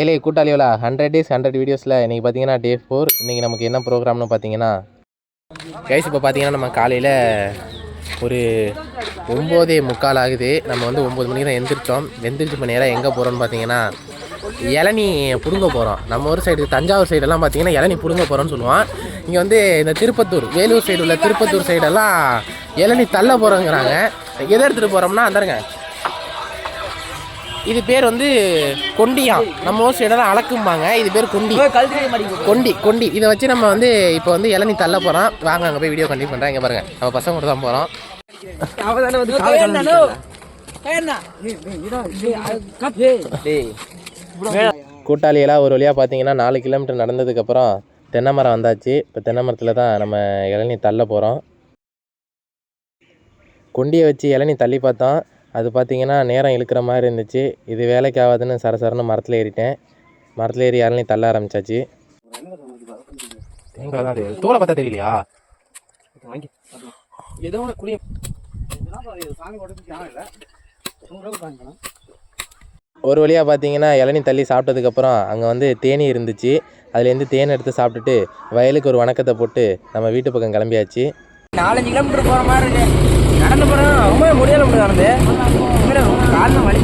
ஏழை கூட்டாளியோலா hundred days hundred வீடியோஸில் இன்றைக்கி பார்த்தீங்கன்னா டே ஃபோர் இன்றைக்கி நமக்கு என்ன ப்ரோக்ராம்னு பார்த்தீங்கன்னா கைஸ் இப்போ பார்த்தீங்கன்னா நம்ம காலையில் ஒரு ஒம்போதே முக்கால் ஆகுது. நம்ம வந்து ஒம்பது மணிக்கு தான் எந்திரிச்சோம். எந்திரிச்சு இப்போ நேராக எங்கே போகிறோம்னு பார்த்தீங்கன்னா இளநீ பிடுங்க போகிறோம் நம்ம ஒரு சைடு தஞ்சாவூர் சைடெல்லாம் பார்த்தீங்கன்னா இளநி பிடுங்க போகிறோம்னு சொல்லுவான். இங்கே வந்து இந்த திருப்பத்தூர் வேலூர் சைடு உள்ள திருப்பத்தூர் சைடெல்லாம் இளநீ தள்ள போகிறோங்கிறாங்க எதை எடுத்துகிட்டு போகிறோம்னா அந்தருங்க இது பேர் வந்து கொண்டியாம் நம்ம ஊர் சைடெல்லாம் அளக்கும்பாங்க இது பேர் கொண்டி. கொண்டி கொண்டி. இதை வச்சு நம்ம வந்து இப்போ வந்து இளநீ தள்ள போகிறோம் வாங்க அங்கே போய் வீடியோ கண்டிப்பாக பண்ணுறேன் இங்கே பாருங்க. நம்ம பசங்க கூட தான் போகிறோம் கூட்டாளியெல்லாம் ஒரு வழியாக பார்த்தீங்கன்னா நாலு கிலோமீட்டர் நடந்ததுக்கப்புறம் தென்னை மரம் வந்தாச்சு. இப்போ தென்னை மரத்தில் தான் நம்ம இளநீ தள்ள போகிறோம் கொண்டியை வச்சு இளநீ தள்ளி பார்த்தோம். அது பார்த்தீங்கன்னா நேரம் இழுக்கிற மாதிரி இருந்துச்சு. இது வேலைக்கு ஆகாதுன்னு சரசரன்னு மரத்தில் ஏறிட்டேன். மரத்தில் ஏறி இளநீ தள்ள ஆரம்பிச்சாச்சு. தேங்காய் தான் தெரியுது தோலை பார்த்தா தெரியலையா? ஏதோ ஒரு வழியாக பார்த்தீங்கன்னா இளநீ தள்ளி சாப்பிட்டதுக்கப்புறம் அங்கே வந்து தேனி இருந்துச்சு. அதுலேருந்து தேன் எடுத்து சாப்பிட்டுட்டு வயலுக்கு ஒரு வணக்கத்தை போட்டு நம்ம வீட்டு பக்கம் கிளம்பியாச்சு. நாலஞ்சு கிலோமீட்டர் போற மாதிரி நடந்து போறோம். ரொம்ப முடியல நடந்து காரணம் வழி